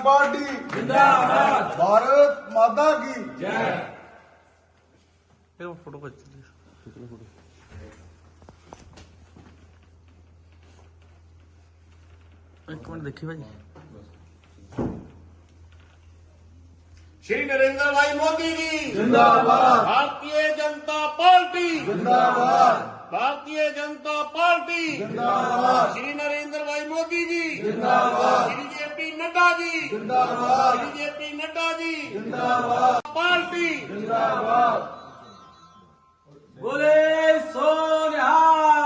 Party. जिंदाबाद। भारत माता की। जय। फ़ोटो एक मिनट देखिए भाई। श्री नरेंद्र भाई मोदी जी। जिंदाबाद। भारतीय जनता पार्टी। जिंदाबाद। भारतीय जनता पार्टी। जिंदाबाद। श्री नरेंद्र भाई मोदी जी। जिंदाबाद। श्री ਜੀ। ਜਿੰਦਾਬਾਦ। ਬੀਜੇਪੀ ਨੱਡਾ ਜੀ। ਜਿੰਦਾਬਾਦ। ਪਾਰਟੀ। ਜਿੰਦਾਬਾਦ। ਬੋਲੇ ਸੋਨਿਹਾਰ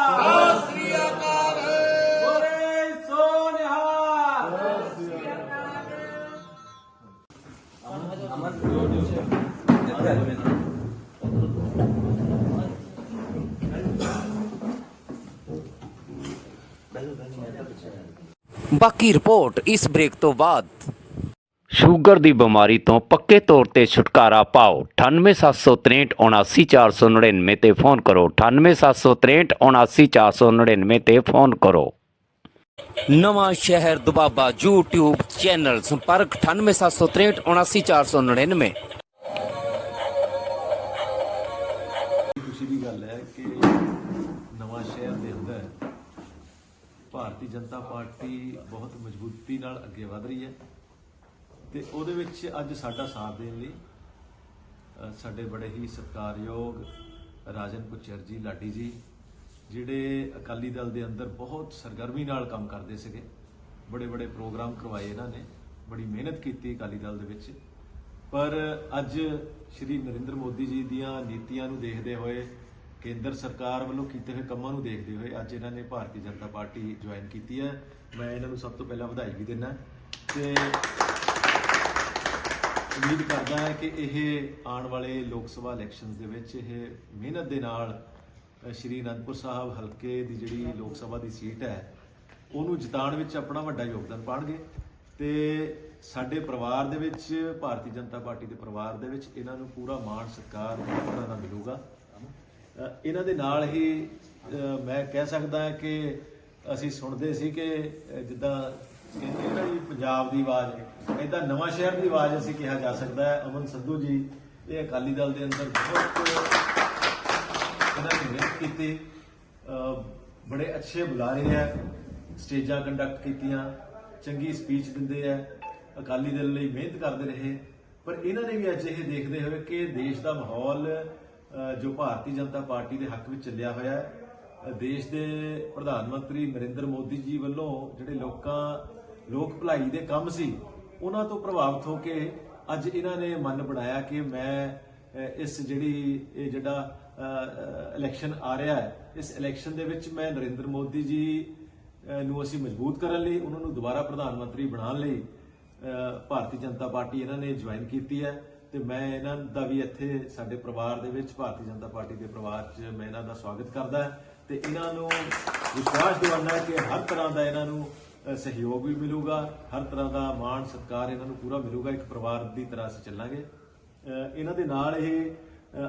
ਬਾਕੀ ਰਿਪੋਰਟ ਇਸ ਬ੍ਰੇਕ ਤੋਂ ਬਾਅਦ। ਸ਼ੂਗਰ ਦੀ ਬਿਮਾਰੀ ਤੋਂ ਪੱਕੇ ਤੌਰ ਤੇ ਛੁਟਕਾਰਾ ਪਾਓ। 9876379499 ਤੇ ਫੋਨ ਕਰੋ। 9876379499 ਤੇ ਫੋਨ ਕਰੋ। ਨਵਾਂ ਸ਼ਹਿਰ ਦੁਬਾਬਾ YouTube ਚੈਨਲ ਸੰਪਰਕ 9876379499 ਖੁਸ਼ੀ ਦੀ ਗੱਲ ਹੈ ਕਿ ਨਵਾਂ ਸ਼ਹਿਰ ਦੇ ਅੰਦਰ ਭਾਰਤੀ ਜਨਤਾ ਪਾਰਟੀ ਬਹੁਤ ਮਜ਼ਬੂਤੀ ਨਾਲ ਅੱਗੇ ਵਧ ਰਹੀ ਹੈ ਤੇ ਉਹਦੇ ਵਿੱਚ ਅੱਜ ਸਾਡਾ ਸਾਥ ਦੇਣ ਲਈ ਸਾਡੇ ਬੜੇ ਹੀ ਸਤਿਕਾਰਯੋਗ ਰਾਜਨ ਪੁੱਚਰ ਜੀ ਲਾਡੀ ਜੀ, ਜਿਹੜੇ ਅਕਾਲੀ ਦਲ ਦੇ ਅੰਦਰ ਬਹੁਤ ਸਰਗਰਮੀ ਨਾਲ ਕੰਮ ਕਰਦੇ ਸੀਗੇ, ਬੜੇ ਬੜੇ ਪ੍ਰੋਗਰਾਮ ਕਰਵਾਏ ਇਹਨਾਂ ਨੇ, ਬੜੀ ਮਿਹਨਤ ਕੀਤੀ ਅਕਾਲੀ ਦਲ ਦੇ ਵਿੱਚ। ਪਰ ਅੱਜ ਸ਼੍ਰੀ ਨਰਿੰਦਰ ਮੋਦੀ ਜੀ ਦੀਆਂ ਨੀਤੀਆਂ ਨੂੰ ਦੇਖਦੇ ਹੋਏ ਕੇਂਦਰ ਸਰਕਾਰ ਵੱਲੋਂ ਕੀਤੇ ਹੋਏ ਕੰਮਾਂ ਨੂੰ ਦੇਖਦੇ ਹੋਏ ਅੱਜ ਇਹਨਾਂ ਨੇ ਭਾਰਤੀ ਜਨਤਾ ਪਾਰਟੀ ਜੁਆਇਨ ਕੀਤੀ ਹੈ। ਮੈਂ ਇਹਨਾਂ ਨੂੰ ਸਭ ਤੋਂ ਪਹਿਲਾਂ ਵਧਾਈ ਵੀ ਦਿੰਦਾ ਤੇ ਉਮੀਦ ਕਰਦਾ ਹਾਂ ਕਿ ਇਹ ਆਉਣ ਵਾਲੇ ਲੋਕ ਸਭਾ ਇਲੈਕਸ਼ਨਸ ਦੇ ਵਿੱਚ ਇਹ ਮਿਹਨਤ ਦੇ ਨਾਲ ਸ਼੍ਰੀ ਅਨੰਦਪੁਰ ਸਾਹਿਬ ਹਲਕੇ ਦੀ ਜਿਹੜੀ ਲੋਕ ਸਭਾ ਦੀ ਸੀਟ ਹੈ, ਉਹਨੂੰ ਜਿਤਾਉਣ ਵਿੱਚ ਆਪਣਾ ਵੱਡਾ ਯੋਗਦਾਨ ਪਾਣਗੇ ਤੇ ਸਾਡੇ ਪਰਿਵਾਰ ਦੇ ਵਿੱਚ, ਭਾਰਤੀ ਜਨਤਾ ਪਾਰਟੀ ਦੇ ਪਰਿਵਾਰ ਦੇ ਵਿੱਚ ਇਹਨਾਂ ਨੂੰ ਪੂਰਾ ਮਾਣ ਸਤਿਕਾਰ ਪੂਰਾ ਦਾ ਮਿਲੂਗਾ। ਇਹਨਾਂ ਦੇ ਨਾਲ ਹੀ ਮੈਂ ਕਹਿ ਸਕਦਾ ਕਿ ਅਸੀਂ ਸੁਣਦੇ ਸੀ ਕਿ ਜਿੱਦਾਂ ਕਹਿੰਦੇ ਨਾ ਜੀ, ਪੰਜਾਬ ਦੀ ਆਵਾਜ਼, ਏਦਾਂ ਨਵਾਂ ਸ਼ਹਿਰ ਦੀ ਆਵਾਜ਼ ਅਸੀਂ ਕਿਹਾ ਜਾ ਸਕਦਾ ਹੈ। ਅਮਨ ਸੰਧੂ ਜੀ ਇਹ ਅਕਾਲੀ ਦਲ ਦੇ ਅੰਦਰ ਬਹੁਤ ਇਹਨਾਂ ਨੇ ਮਿਹਨਤ ਕੀਤੀ ਬੜੇ ਅੱਛੇ ਬੁਲਾਰੇ ਹੈ, ਸਟੇਜਾਂ ਕੰਡਕਟ ਕੀਤੀਆਂ, ਚੰਗੀ ਸਪੀਚ ਦਿੰਦੇ ਆ ਅਕਾਲੀ ਦਲ ਲਈ ਮਿਹਨਤ ਕਰਦੇ ਰਹੇ। ਪਰ ਇਹਨਾਂ ਨੇ ਵੀ ਅੱਜ ਇਹ ਦੇਖਦੇ ਹੋਏ ਕਿ ਦੇਸ਼ ਦਾ ਮਾਹੌਲ ਜੋ ਭਾਰਤੀ ਜਨਤਾ ਪਾਰਟੀ ਦੇ ਹੱਕ ਵਿੱਚ ਚੱਲਿਆ ਹੋਇਆ ਹੈ ਦੇਸ਼ ਦੇ ਪ੍ਰਧਾਨ ਮੰਤਰੀ ਨਰਿੰਦਰ ਮੋਦੀ ਜੀ ਵੱਲੋਂ ਜਿਹੜੇ ਲੋਕਾਂ, ਲੋਕ ਭਲਾਈ ਦੇ ਕੰਮ ਸੀ, ਉਹਨਾਂ ਤੋਂ ਪ੍ਰਭਾਵਿਤ ਹੋ ਕੇ ਅੱਜ ਇਹਨਾਂ ਨੇ ਮਨ ਬਣਾਇਆ ਕਿ ਮੈਂ ਇਸ ਜਿਹੜੀ ਇਹ ਜਿਹੜਾ ਇਲੈਕਸ਼ਨ ਆ ਰਿਹਾ ਹੈ, ਇਸ ਇਲੈਕਸ਼ਨ ਦੇ ਵਿੱਚ ਮੈਂ ਨਰਿੰਦਰ ਮੋਦੀ ਜੀ ਨੂੰ ਅਸੀਂ ਮਜ਼ਬੂਤ ਕਰਨ ਲਈ, ਉਹਨਾਂ ਨੂੰ ਦੁਬਾਰਾ ਪ੍ਰਧਾਨ ਮੰਤਰੀ ਬਣਾਉਣ ਲਈ ਭਾਰਤੀ ਜਨਤਾ ਪਾਰਟੀ ਇਹਨਾਂ ਨੇ ਜੁਆਇਨ ਕੀਤੀ ਹੈ। ਤੇ ਮੈਂ ਇਹਨਾਂ ਦਾ ਵੀ ਇੱਥੇ ਸਾਡੇ ਪਰਿਵਾਰ ਦੇ ਵਿੱਚ ਭਾਰਤੀ ਜਨਤਾ ਪਾਰਟੀ ਦੇ ਪਰਿਵਾਰ 'ਚ ਮੈਂ ਇਹਨਾਂ ਦਾ ਸਵਾਗਤ ਕਰਦਾ ਹਾਂ ਤੇ ਇਹਨਾਂ ਨੂੰ ਵਿਸ਼ਵਾਸ ਦਿਵਾਉਣਾ ਕਿ ਹਰ ਤਰ੍ਹਾਂ ਦਾ ਇਹਨਾਂ ਨੂੰ ਸਹਿਯੋਗ ਵੀ ਮਿਲੂਗਾ, ਹਰ ਤਰ੍ਹਾਂ ਦਾ ਮਾਣ ਸਤਿਕਾਰ ਇਹਨਾਂ ਨੂੰ ਪੂਰਾ ਮਿਲੂਗਾ, ਇੱਕ ਪਰਿਵਾਰ ਦੀ ਤਰ੍ਹਾਂ ਅਸੀਂ ਚੱਲਾਂਗੇ। ਇਹਨਾਂ ਦੇ ਨਾਲ ਇਹ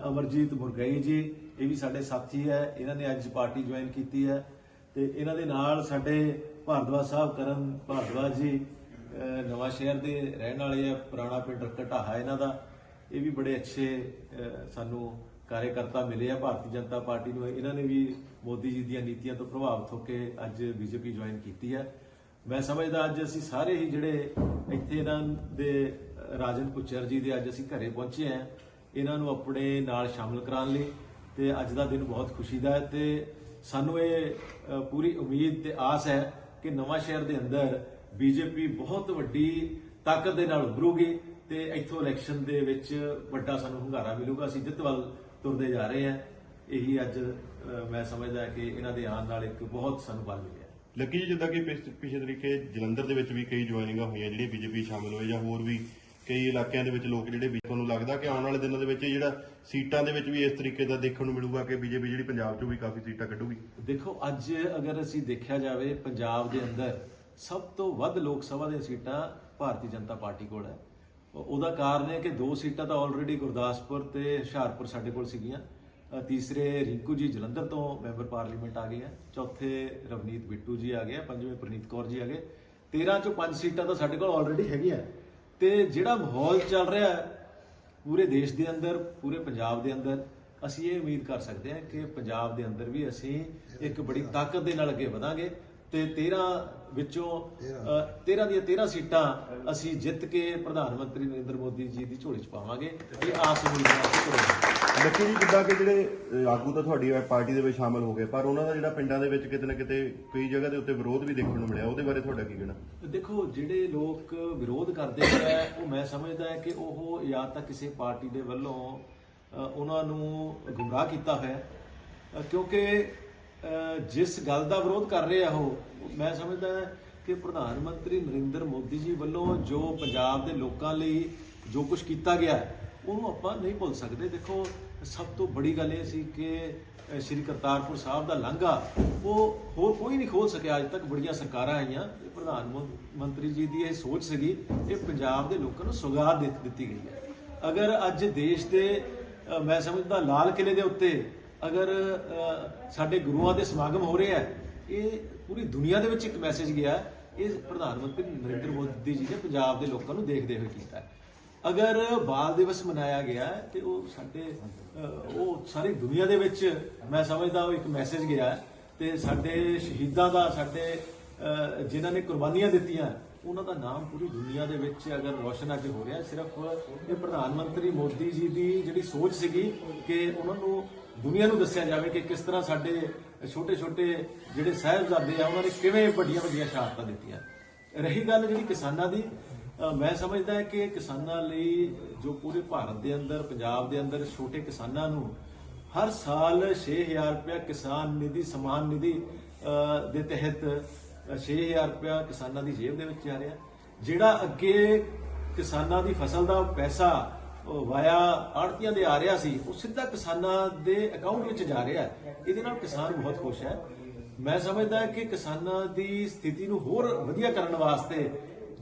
ਅਮਰਜੀਤ ਮੁਰਗਈ ਜੀ, ਇਹ ਵੀ ਸਾਡੇ ਸਾਥੀ ਹੈ, ਇਹਨਾਂ ਨੇ ਅੱਜ ਪਾਰਟੀ ਜੁਆਇਨ ਕੀਤੀ ਹੈ ਤੇ ਇਹਨਾਂ ਦੇ ਨਾਲ ਸਾਡੇ ਭਾਰਦਵਾ ਸਾਹਿਬ ਕਰਨ ਭਾਰਦਵਾ ਜੀ ਅਹ ਨਵਾਂ ਸ਼ਹਿਰ ਦੇ ਰਹਿਣ ਵਾਲੇ ਆ, ਪੁਰਾਣਾ ਪਿੰਡ ਰਕਟਾਹਾ ਇਹਨਾਂ ਦਾ। ਇਹ ਵੀ ਬੜੇ ਅੱਛੇ ਸਾਨੂੰ ਕਾਰਜਕਰਤਾ ਮਿਲੇ ਆ ਭਾਰਤੀ ਜਨਤਾ ਪਾਰਟੀ ਨੂੰ। ਇਹਨਾਂ ਨੇ ਵੀ ਮੋਦੀ ਜੀ ਦੀਆਂ ਨੀਤੀਆਂ ਤੋਂ ਪ੍ਰਭਾਵਿਤ ਹੋ ਕੇ ਅੱਜ ਬੀਜੇਪੀ ਜੁਆਇਨ ਕੀਤੀ ਹੈ। ਮੈਂ ਸਮਝਦਾ ਅੱਜ ਅਸੀਂ ਸਾਰੇ ਹੀ ਜਿਹੜੇ ਇੱਥੇ ਇਹਨਾਂ ਦੇ ਰਾਜਨ ਪੁੱਚਰ ਜੀ ਦੇ ਅੱਜ ਅਸੀਂ ਘਰੇ ਪਹੁੰਚੇ ਆ ਇਹਨਾਂ ਨੂੰ ਆਪਣੇ ਨਾਲ ਸ਼ਾਮਲ ਕਰਾਉਣ ਲਈ ਤੇ ਅੱਜ ਦਾ ਦਿਨ ਬਹੁਤ ਖੁਸ਼ੀ ਦਾ ਹੈ ਤੇ ਸਾਨੂੰ ਇਹ ਪੂਰੀ ਉਮੀਦ ਤੇ ਆਸ ਹੈ ਕਿ ਨਵਾਂ ਸ਼ਹਿਰ ਦੇ ਅੰਦਰ ਬੀਜੇਪੀ ਬਹੁਤ ਵੱਡੀ ਤਾਕਤ ਦੇ ਨਾਲ ਉਭਰੂਗੀ। ਤੇ ਇੱਥੋਂ ਇਲੈਕਸ਼ਨ ਦੇ ਵਿੱਚ ਵੱਡਾ ਸਾਨੂੰ ਹੁੰਗਾਰਾ ਮਿਲੂਗਾ। ਅਸੀਂ ਜਿੱਤ ਵੱਲ ਤੁਰਦੇ ਜਾ ਰਹੇ ਹਾਂ। ਇਹੀ ਅੱਜ ਮੈਂ ਸਮਝਦਾ ਕਿ ਇਹਨਾਂ ਦੇ ਆਉਣ ਨਾਲ ਇੱਕ ਬਹੁਤ ਸਾਨੂੰ ਬਲ ਮਿਲਿਆ। ਲੱਕੀ ਜੀ ਜਿੱਦਾਂ ਕਿ ਪਿਛ- ਪਿਛਲੇ ਤਰੀਕੇ ਜਲੰਧਰ ਦੇ ਵਿੱਚ ਵੀ ਕਈ ਜੁਆਇਨਿੰਗਾਂ ਹੋਈਆਂ ਜਿਹੜੀ ਬੀਜੇਪੀ ਸ਼ਾਮਲ ਹੋਏ ਜਾਂ ਹੋਰ ਵੀ ਕਈ ਇਲਾਕਿਆਂ ਦੇ ਵਿੱਚ ਲੋਕ ਜਿਹੜੇ ਵੀ ਤੁਹਾਨੂੰ ਲੱਗਦਾ ਕਿ ਆਉਣ ਵਾਲੇ ਦਿਨਾਂ ਦੇ ਵਿੱਚ ਜਿਹੜਾ ਸੀਟਾਂ ਦੇ ਵਿੱਚ ਵੀ ਇਸ ਤਰੀਕੇ ਦਾ ਦੇਖਣ ਨੂੰ ਮਿਲੂਗਾ ਕਿ ਬੀਜੇਪੀ ਜਿਹੜੀ ਪੰਜਾਬ 'ਚੋਂ ਵੀ ਕਾਫੀ ਸੀਟਾਂ ਕੱਢੂਗੀ। ਦੇਖੋ ਅੱਜ ਅਗਰ ਅਸੀਂ ਦੇਖਿਆ ਜਾਵੇ ਪੰਜਾਬ ਦੇ ਅੰਦਰ ਸਭ ਤੋਂ ਵੱਧ ਲੋਕ ਸਭਾ ਦੀਆਂ ਸੀਟਾਂ ਭਾਰਤੀ ਜਨਤਾ ਪਾਰਟੀ ਕੋਲ ਹੈ। ਉਹਦਾ ਕਾਰਨ ਹੈ ਕਿ ਦੋ ਸੀਟਾਂ ਤਾਂ ਆਲਰੇਡੀ ਗੁਰਦਾਸਪੁਰ ਤੇ ਹੁਸ਼ਿਆਰਪੁਰ ਸਾਡੇ ਕੋਲ ਸੀਗੀਆਂ। ਤੀਸਰੇ ਰਿੰਕੂ ਜੀ ਜਲੰਧਰ ਤੋਂ ਮੈਂਬਰ ਪਾਰਲੀਮੈਂਟ ਆ ਗਏ ਆ। ਚੌਥੇ ਰਵਨੀਤ ਬਿੱਟੂ ਜੀ ਆ ਗਏ ਆ। ਪੰਜਵੇਂ ਪ੍ਰਨੀਤ ਕੌਰ ਜੀ ਆ ਗਏ। 13 ਚੋਂ ਪੰਜ ਸੀਟਾਂ ਤਾਂ ਸਾਡੇ ਕੋਲ ਆਲਰੇਡੀ ਹੈਗੀਆਂ। ਤੇ ਜਿਹੜਾ ਮਾਹੌਲ ਚੱਲ ਰਿਹਾ ਪੂਰੇ ਦੇਸ਼ ਦੇ ਅੰਦਰ, ਪੂਰੇ ਪੰਜਾਬ ਦੇ ਅੰਦਰ, ਅਸੀਂ ਇਹ ਉਮੀਦ ਕਰ ਸਕਦੇ ਹਾਂ ਕਿ ਪੰਜਾਬ ਦੇ ਅੰਦਰ ਵੀ ਅਸੀਂ ਇੱਕ ਬੜੀ ਤਾਕਤ ਦੇ ਨਾਲ ਅੱਗੇ ਵਧਾਂਗੇ। ਤੇ 13 ਵਿੱਚੋਂ ਅ, 13 ਦੀਆਂ 13 ਸੀਟਾਂ ਅਸੀਂ ਜਿੱਤ ਕੇ ਪ੍ਰਧਾਨ ਮੰਤਰੀ ਨਰਿੰਦਰ ਮੋਦੀ ਜੀ ਦੀ ਝੋਲੀ 'ਚ ਪਾਵਾਂਗੇ ਇਹ ਆਸ ਅਸੀਂ ਕਰਾਂਗੇ ਲੱਕੀ ਜੀ ਜਿੱਦਾਂ ਕਿ ਜਿਹੜੇ ਆਗੂ ਤਾਂ ਤੁਹਾਡੀ ਪਾਰਟੀ ਦੇ ਵਿੱਚ ਸ਼ਾਮਲ ਹੋ ਗਏ ਪਰ ਉਹਨਾਂ ਦਾ ਜਿਹੜਾ ਪਿੰਡਾਂ ਦੇ ਵਿੱਚ ਕਿਤੇ ਨਾ ਕਿਤੇ ਕਈ ਜਗ੍ਹਾ ਦੇ ਉੱਤੇ ਵਿਰੋਧ ਵੀ ਦੇਖਣ ਨੂੰ ਮਿਲਿਆ ਉਹਦੇ ਬਾਰੇ ਤੁਹਾਡਾ ਕੀ ਕਹਿਣਾ ਦੇਖੋ ਜਿਹੜੇ ਲੋਕ ਵਿਰੋਧ ਕਰਦੇ ਹੈ ਉਹ ਮੈਂ ਸਮਝਦਾ ਹੈ ਕਿ ਉਹ ਜਾਂ ਤਾਂ ਕਿਸੇ ਪਾਰਟੀ ਦੇ ਵੱਲੋਂ ਉਹਨਾਂ ਨੂੰ ਗੁੰਮਰਾਹ ਕੀਤਾ ਹੋਇਆ ਹੈ। ਕਿਉਂਕਿ ਜਿਸ ਗੱਲ ਦਾ ਵਿਰੋਧ ਕਰ ਰਹੇ ਆ ਉਹ, ਮੈਂ ਸਮਝਦਾ ਕਿ ਪ੍ਰਧਾਨ ਮੰਤਰੀ ਨਰਿੰਦਰ ਮੋਦੀ ਜੀ ਵੱਲੋਂ ਜੋ ਪੰਜਾਬ ਦੇ ਲੋਕਾਂ ਲਈ ਜੋ ਕੁਝ ਕੀਤਾ ਗਿਆ, ਉਹਨੂੰ ਆਪਾਂ ਨਹੀਂ ਭੁੱਲ ਸਕਦੇ। ਦੇਖੋ, ਸਭ ਤੋਂ ਬੜੀ ਗੱਲ ਇਹ ਸੀ ਕਿ ਸ਼੍ਰੀ ਕਰਤਾਰਪੁਰ ਸਾਹਿਬ ਦਾ ਲਾਂਘਾ, ਉਹ ਹੋਰ ਕੋਈ ਨਹੀਂ ਖੋਲ ਸਕਿਆ। ਅੱਜ ਤੱਕ ਬੜੀਆਂ ਸਰਕਾਰਾਂ ਆਈਆਂ ਪ੍ਰਧਾਨ ਮੰਤਰੀ ਜੀ ਦੀ ਇਹ ਸੋਚ ਸੀਗੀ, ਇਹ ਪੰਜਾਬ ਦੇ ਲੋਕਾਂ ਨੂੰ ਸੁਗਾਤ ਦੇ, ਦਿੱਤੀ ਗਈ ਹੈ। ਅਗਰ ਅੱਜ ਦੇਸ਼ ਦੇ ਮੈਂ ਸਮਝਦਾ ਲਾਲ ਕਿਲੇ ਦੇ ਉੱਤੇ ਅਗਰ ਸਾਡੇ ਗੁਰੂਆਂ ਦੇ ਸਮਾਗਮ ਹੋ ਰਹੇ ਆ, ਇਹ ਪੂਰੀ ਦੁਨੀਆ ਦੇ ਵਿੱਚ ਇੱਕ ਮੈਸੇਜ ਗਿਆ, ਇਹ ਪ੍ਰਧਾਨ ਮੰਤਰੀ ਨਰਿੰਦਰ ਮੋਦੀ ਜੀ ਨੇ ਪੰਜਾਬ ਦੇ ਲੋਕਾਂ ਨੂੰ ਦੇਖਦੇ ਹੋਏ ਕੀਤਾ। ਅਗਰ ਬਾਲ ਦਿਵਸ ਮਨਾਇਆ ਗਿਆ ਹੈ ਤੇ ਉਹ ਸਾਡੇ ਉਹ ਸਾਰੀ ਦੁਨੀਆ ਦੇ ਵਿੱਚ ਮੈਂ ਸਮਝਦਾ ਉਹ ਇੱਕ ਮੈਸੇਜ ਗਿਆ ਹੈ ਤੇ ਸਾਡੇ ਸ਼ਹੀਦਾਂ ਦਾ, ਸਾਡੇ ਜਿਨ੍ਹਾਂ ਨੇ ਕੁਰਬਾਨੀਆਂ ਦਿੱਤੀਆਂ, ਉਹਨਾਂ ਦਾ ਨਾਮ ਪੂਰੀ ਦੁਨੀਆ ਦੇ ਵਿੱਚ ਅਗਰ ਰੋਸ਼ਨ ਅੱਜ ਹੋ ਰਿਹਾ, ਸਿਰਫ ਇਹ ਪ੍ਰਧਾਨ ਮੰਤਰੀ ਮੋਦੀ ਜੀ ਦੀ ਜਿਹੜੀ ਸੋਚ ਸੀਗੀ ਕਿ ਉਹਨਾਂ ਨੂੰ ਦੁਨੀਆ ਨੂੰ ਦੱਸਿਆ ਜਾਵੇ ਕਿ ਕਿਸ ਤਰ੍ਹਾਂ ਸਾਡੇ ਛੋਟੇ ਛੋਟੇ ਜਿਹੜੇ ਸਾਹਿਬਜ਼ਾਦੇ ਆ ਉਹਨਾਂ ਨੇ ਕਿਵੇਂ ਵੱਡੀਆਂ ਵੱਡੀਆਂ ਸ਼ਹਾਦਤਾਂ ਦਿੱਤੀਆਂ। ਰਹੀ ਗੱਲ ਜਿਹੜੀ ਕਿਸਾਨਾਂ ਦੀ ਮੈਂ ਸਮਝਦਾ ਹਾਂ ਕਿ ਕਿਸਾਨਾਂ ਲਈ ਜੋ ਪੂਰੇ ਭਾਰਤ ਦੇ ਅੰਦਰ ਪੰਜਾਬ ਦੇ ਅੰਦਰ ਛੋਟੇ ਕਿਸਾਨਾਂ ਨੂੰ ਹਰ ਸਾਲ 6000 ਰੁਪਇਆ ਕਿਸਾਨ ਨਿਧੀ ਸਮਾਨ ਨਿਧੀ ਦੇ ਤਹਿਤ ਅ, 6000 ਰੁਪਇਆ ਕਿਸਾਨਾਂ ਦੀ ਜੇਬ ਦੇ ਵਿੱਚ ਜਾ ਰਿਹਾ। ਜਿਹੜਾ ਅੱਗੇ ਕਿਸਾਨਾਂ ਦੀ ਫਸਲ ਦਾ ਪੈਸਾ ਵਾਇਆ ਆੜਤੀਆਂ ਦੇ ਆ ਰਿਹਾ ਸੀ, ਉਹ ਸਿੱਧਾ ਕਿਸਾਨਾਂ ਦੇ ਅਕਾਊਂਟ ਵਿੱਚ ਜਾ ਰਿਹਾ ਹੈ। ਇਹਦੇ ਨਾਲ ਕਿਸਾਨ ਬਹੁਤ ਖੁਸ਼ ਹੈ ਮੈਂ ਸਮਝਦਾ ਕਿ ਕਿਸਾਨਾਂ ਦੀ ਸਥਿਤੀ ਨੂੰ ਹੋਰ ਵਧੀਆ ਕਰਨ ਵਾਸਤੇ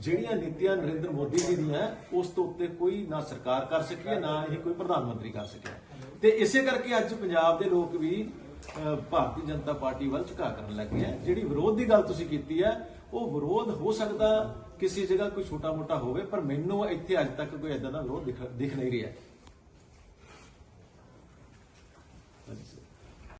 ਜਿਹੜੀਆਂ ਨੀਤੀਆਂ ਨਰਿੰਦਰ ਮੋਦੀ ਜੀ ਦੀਆਂ ਉਸ ਤੋਂ ਉੱਤੇ ਕੋਈ ਨਾ ਸਰਕਾਰ ਕਰ ਸਕੀ ਹੈ, ਨਾ ਹੀ ਕੋਈ ਪ੍ਰਧਾਨ ਮੰਤਰੀ ਕਰ ਸਕਿਆ ਤੇ ਇਸੇ ਕਰਕੇ ਅੱਜ ਪੰਜਾਬ ਦੇ ਲੋਕ ਵੀ ਭਾਰਤੀ ਜਨਤਾ ਪਾਰਟੀ ਵੱਲ ਝੁਕਾ ਕਰਨ ਲੱਗੇ ਹੈ ਜਿਹੜੀ ਵਿਰੋਧ ਦੀ ਗੱਲ ਤੁਸੀਂ ਕੀਤੀ ਹੈ ਉਹ ਵਿਰੋਧ ਹੋ ਸਕਦਾ ਕਿਸੇ ਜਗ੍ਹਾ ਕੋਈ ਛੋਟਾ ਮੋਟਾ ਹੋਵੇ, ਪਰ ਮੈਨੂੰ ਇੱਥੇ ਅੱਜ ਤੱਕ ਕੋਈ ਐਦਾਂ ਦਾ ਵਿਰੋਧ ਦਿਖ ਨਹੀਂ ਰਿਹਾ।